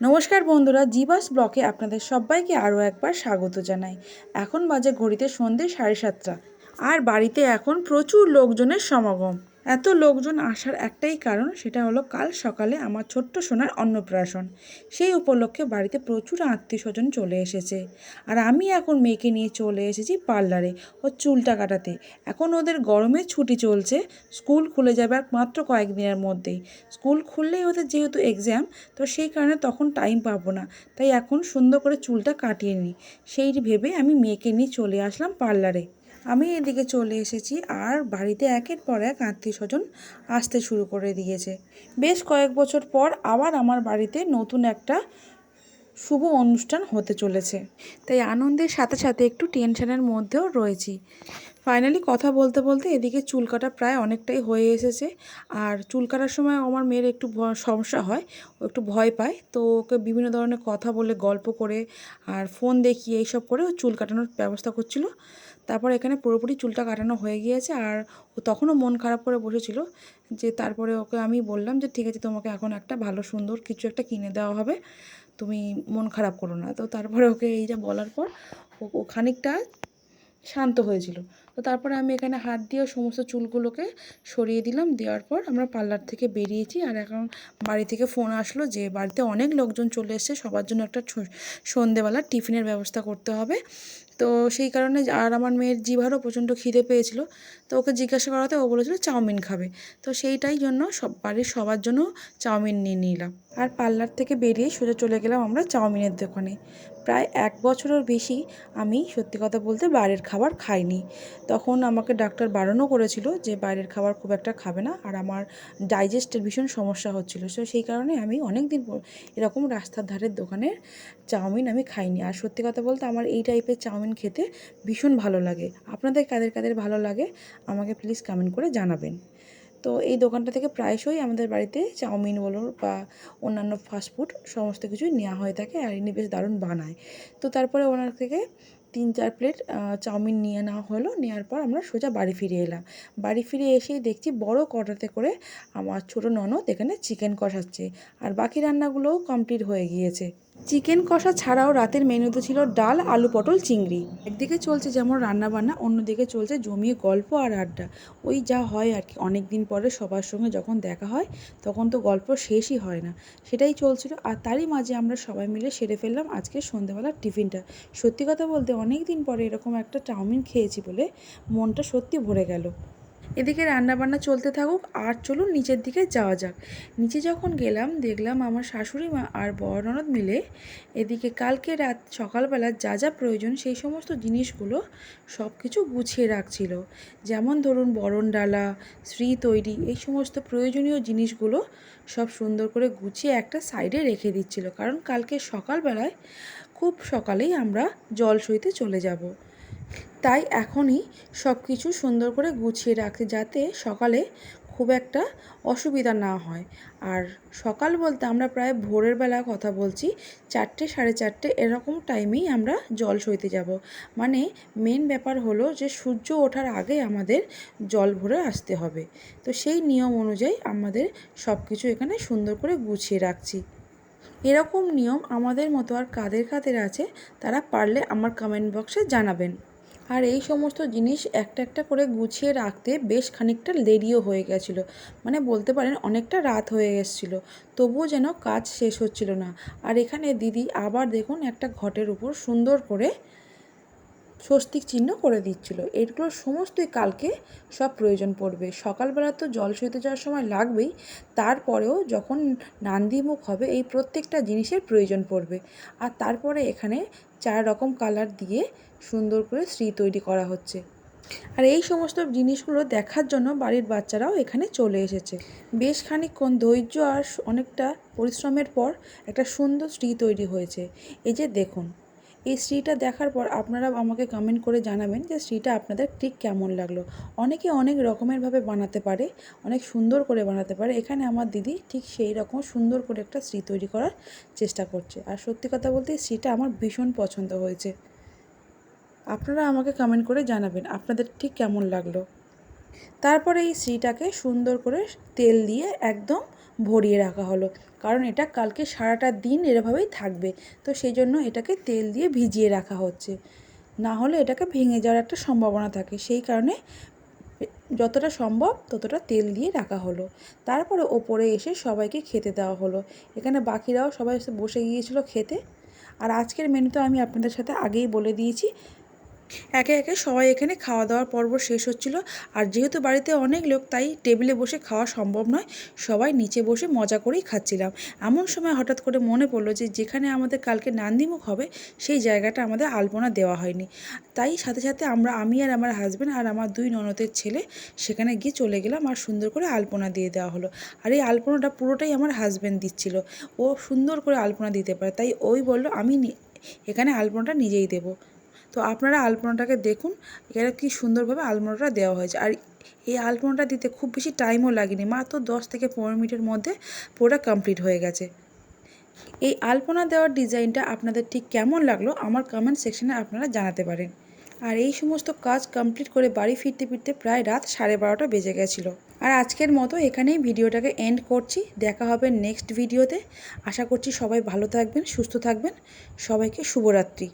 নমস্কার বন্ধুরা জিবাস ব্লকে আপনাদের সবাইকে আরও একবার স্বাগত জানাই। এখন বাজে ঘড়িতে সন্ধে সাড়ে সাতটা। আর বাড়িতে এখন প্রচুর লোকজনের সমাগম। এত লোকজন আসার একটাই কারণ সেটা হলো কাল সকালে আমার ছোট্ট সোনার অন্নপ্রাশন। সেই উপলক্ষে বাড়িতে প্রচুর আত্মীয় স্বজন চলে এসেছে। আর আমি এখন মেয়েকে নিয়ে চলে এসেছি পার্লারে ও চুলটা কাটাতে। এখন ওদের গরমে ছুটি চলছে, স্কুল খুলে যাবে আর মাত্র কয়েকদিনের মধ্যেই। স্কুল খুললেই ওদের যেহেতু এক্সাম তো সেই কারণে তখন টাইম পাবো না। তাই এখন সুন্দর করে চুলটা কাটিয়ে নিই। সেই ভেবে আমি মেয়েকে নিয়ে চলে আসলাম পার্লারে। আমি এদিকে চলে এসেছি আর বাড়িতে একের পর এক আত্মীয় স্বজন আসতে শুরু করে দিয়েছে। বেশ কয়েক বছর পর আবার আমার বাড়িতে নতুন একটা শুভ অনুষ্ঠান হতে চলেছে। তাই আনন্দের সাথে সাথে একটু টেনশনের মধ্যেও রয়েছি। ফাইনালি কথা বলতে বলতে এদিকে চুল কাটা প্রায় অনেকটাই হয়ে এসেছে। আর চুল কাটার সময় আমার মেয়ের একটু সমস্যা হয়, ও একটু ভয় পায়। তো ওকে বিভিন্ন ধরনের কথা বলে গল্প করে আর ফোন দেখিয়ে এইসব করে ও চুল কাটানোর ব্যবস্থা করছিল। তারপর এখানে পুরোপুরি চুলটা কাটানো হয়ে গিয়েছে আর ও তখনও মন খারাপ করে বসেছিল যে তারপরে ওকে আমি বললাম যে ঠিক আছে তোমাকে এখন একটা ভালো সুন্দর কিছু একটা কিনে দেওয়া হবে, তুমি মন খারাপ করো না। তো তারপরে ওকে এইটা বলার পর ও ও খানিকটা শান্ত হয়েছিল। তো তারপরে আমি এখানে হাত দিয়ে সমস্ত চুলগুলোকে সরিয়ে দিলাম, দেওয়ার পর আমরা পার্লার থেকে বেরিয়েছি আর এখন বাড়ি থেকে ফোন আসলো যে বাড়িতে অনেক লোকজন চলে এসছে, সবার জন্য একটা সন্ধেবেলা টিফিনের ব্যবস্থা করতে হবে। তো সেই কারণে আর আমার মেয়ের জিভারও প্রচণ্ড খিদে পেয়েছিল। তো ওকে জিজ্ঞাসা করাতে ও বলেছিল চাউমিন খাবে। তো সেইটাই জন্য সব বাড়ির সবার জন্য চাউমিন নিয়ে নিলাম। আর পার্লার থেকে বেরিয়ে সোজা চলে গেলাম আমরা চাউমিনের দোকানে। প্রায় এক বছরের বেশি আমি সত্যি কথা বলতে বাইরের খাবার খাইনি। তখন আমাকে ডাক্তার বারণও করেছিল যে বাইরের খাবার খুব একটা খাবে না আর আমার ডাইজেস্টের ভীষণ সমস্যা হচ্ছিল। সো সেই কারণে আমি অনেক দিন এরকম রাস্তার ধারের দোকানের চাউমিন আমি খাইনি। আর সত্যি কথা বলতে আমার এই টাইপের চাউমিন খেতে ভীষণ ভালো লাগে। আপনাদের কাদের কাদের ভালো লাগে, আমাকে প্লিজ কমেন্ট করে জানাবেন। তো এই দোকানটা থেকে প্রায়শই আমাদের বাড়িতে চাউমিন বলুন বা অন্যান্য ফাস্টফুড সমস্ত কিছুই নেওয়া হয়ে থাকে আর ইনি বেশ দারুণ বানায়। তো তারপরে ওনার থেকে তিন চার প্লেট চাউমিন নিয়ে নেওয়া হলো, নেওয়ার পর আমরা সোজা বাড়ি ফিরে এলাম। বাড়ি ফিরে এসেই দেখছি বড় কটাতে করে আমার ছোটো ননদ এখানে চিকেন কষাচ্ছে আর বাকি রান্নাগুলোও কমপ্লিট হয়ে গিয়েছে। চিকেন কষা ছাড়াও রাতের মেনুতে ছিল ডাল, আলু পটল, চিংড়ি। একদিকে চলছে যেমন রান্না বান্না অন্যদিকে চলছে জমিয়ে গল্প আর আড্ডা। ওই যা হয় আর কি অনেক দিন পরে সবার সঙ্গে যখন দেখা হয়, তখন তো গল্প শেষই হয় না। সেটাই চলছিল, আর তারই মাঝে আমরা সবাই মিলে সেরে ফেললাম আজকে সন্ধ্যেবেলার টিফিনটা। সত্যি কথা বলতে অনেক দিন পরে এরকম একটা চাউমিন খেয়েছি বলে মনটা সত্যি ভরে গেল। এদিকে রান্নাবান্না চলতে থাকুক, আর চলুন নিচের দিকে যাওয়া যাক। নিচে যখন গেলাম, দেখলাম আমার শাশুড়ি মা আর বড় ননদ মিলে এদিকে কালকে রাত সকালবেলা যা যা প্রয়োজন সেই সমস্ত জিনিসগুলো সব কিছু গুছিয়ে রাখছিল। যেমন ধরুন বরণ ডালা শ্রী তৈরি, এই সমস্ত প্রয়োজনীয় জিনিসগুলো সব সুন্দর করে গুছিয়ে একটা সাইডে রেখে দিচ্ছিল। কারণ কালকে সকালবেলায়, খুব সকালেই আমরা জল সইতে চলে যাব। তাই এখনই সব কিছু সুন্দর করে গুছিয়ে রাখতে যাতে সকালে খুব একটা অসুবিধা না হয়। আর সকাল বলতে আমরা প্রায় ভোরের বেলা কথা বলছি, চারটে, সাড়ে চারটে এরকম টাইমেই আমরা জল সইতে যাব। মানে মেন ব্যাপার হলো যে সূর্য ওঠার আগে আমাদের জল ভরে আসতে হবে। তো সেই নিয়ম অনুযায়ী আমাদের সব কিছু এখানে সুন্দর করে গুছিয়ে রাখছি। এরকম নিয়ম আমাদের মতো আর কাদের কাদের আছে তারা পারলে আমার কমেন্ট বক্সে জানাবেন। আর এই সমস্ত জিনিস একটা একটা করে গুছিয়ে রাখতে বেশ খানিকটা দেরিও হয়ে গেছিল। মানে বলতে পারেন অনেকটা রাত হয়ে এসেছিল। তবুও যেন কাজ শেষ হচ্ছিল না। আর এখানে দিদি আবার দেখুন একটা ঘটের উপর সুন্দর করে স্বস্তিক চিহ্ন করে দিচ্ছিল। এগুলো সমস্তই কালকে সব প্রয়োজন পড়বে। সকালবেলা তো জল সইতে যাওয়ার সময় লাগবেই। তারপরেও যখন নান্দিমুখ হবে, এই প্রত্যেকটা জিনিসের প্রয়োজন পড়বে। আর তারপরে এখানে চার রকম কালার দিয়ে সুন্দর করে শ্রী তৈরি করা হচ্ছে। আর এই সমস্ত জিনিসগুলো দেখার জন্য বাড়ির বাচ্চারাও এখানে চলে এসেছে। বেশ খানিকক্ষণ ধৈর্য আর অনেকটা পরিশ্রমের পর একটা সুন্দর শ্রী তৈরি হয়েছে। এই যে দেখুন, এই শ্রীটা দেখার পর আপনারা আমাকে কমেন্ট করে জানাবেন যে শ্রীটা আপনাদের ঠিক কেমন লাগল। অনেকে অনেক রকমেরভাবে বানাতে পারে, অনেক সুন্দর করে বানাতে পারে। এখানে আমার দিদি ঠিক সেই রকম সুন্দর করে একটা শ্রী তৈরি করার চেষ্টা করছে। আর সত্যি কথা বলতে শ্রীটা আমার ভীষণ পছন্দ হয়েছে। আপনারা আমাকে কমেন্ট করে জানাবেন আপনাদের ঠিক কেমন লাগল। তারপরে এই শ্রীটাকে সুন্দর করে তেল দিয়ে একদম ভরিয়ে রাখা হলো। কারণ এটা কালকে সারাটা দিন এরভাবেই থাকবে। তো সেই জন্য এটাকে তেল দিয়ে ভিজিয়ে রাখা হচ্ছে। না হলে এটাকে ভেঙে যাওয়ার একটা সম্ভাবনা থাকে। সেই কারণে যতটা সম্ভব ততটা তেল দিয়ে রাখা হলো। তারপরে ওপরে এসে সবাইকে খেতে দেওয়া হলো। এখানে বাকিরাও সবাই এসে বসে গিয়েছিল খেতে। আর আজকের মেনু তো আমি আপনাদের সাথে আগেই বলে দিয়েছি। একে একে সবাই এখানে খাওয়া দাওয়ার পর্ব শেষ হচ্ছিল। আর যেহেতু বাড়িতে অনেক লোক, তাই টেবিলে বসে খাওয়া সম্ভব নয়। সবাই নিচে বসে মজা করেই খাচ্ছিলাম। এমন সময় হঠাৎ করে মনে পড়ল যে, যেখানে আমাদের কালকে নান্দিমুখ হবে, সেই জায়গাটা আমাদের আলপনা দেওয়া হয়নি। তাই সাথে সাথে আমরা, আমি আর আমার হাজব্যান্ড আর আমার দুই ননদের ছেলে, সেখানে গিয়ে চলে গেলাম আর সুন্দর করে আলপনা দিয়ে দেওয়া হলো। আর এই আলপনাটা পুরোটাই আমার হাজব্যান্ড দিচ্ছিল। ও সুন্দর করে আলপনা দিতে পারে, তাই ওই বলল, আমি এখানে আলপনাটা নিজেই দেবো। তো আপনারা আলপনাটাকে দেখুন, এখানে কি সুন্দরভাবে আলপনাটা দেওয়া হয়েছে। আর এই আলপনাটা দিতে খুব বেশি টাইমও লাগেনি, মাত্র দশ থেকে পনেরো মিনিটের মধ্যে পুরোটা কমপ্লিট হয়ে গেছে। এই আলপনা দেওয়ার ডিজাইনটা আপনাদের ঠিক কেমন লাগল, আমার কমেন্ট সেকশনে আপনারা জানাতে পারেন। আর এই সমস্ত কাজ কমপ্লিট করে বাড়ি ফিরতে ফিরতে প্রায় রাত সাড়ে বারোটা বেজে গেছিল। আর আজকের মতো এখানেই ভিডিওটাকে এন্ড করছি, দেখা হবে নেক্সট ভিডিওতে আশা করছি সবাই ভালো থাকবেন, সুস্থ থাকবেন, সবাইকে শুভরাত্রি।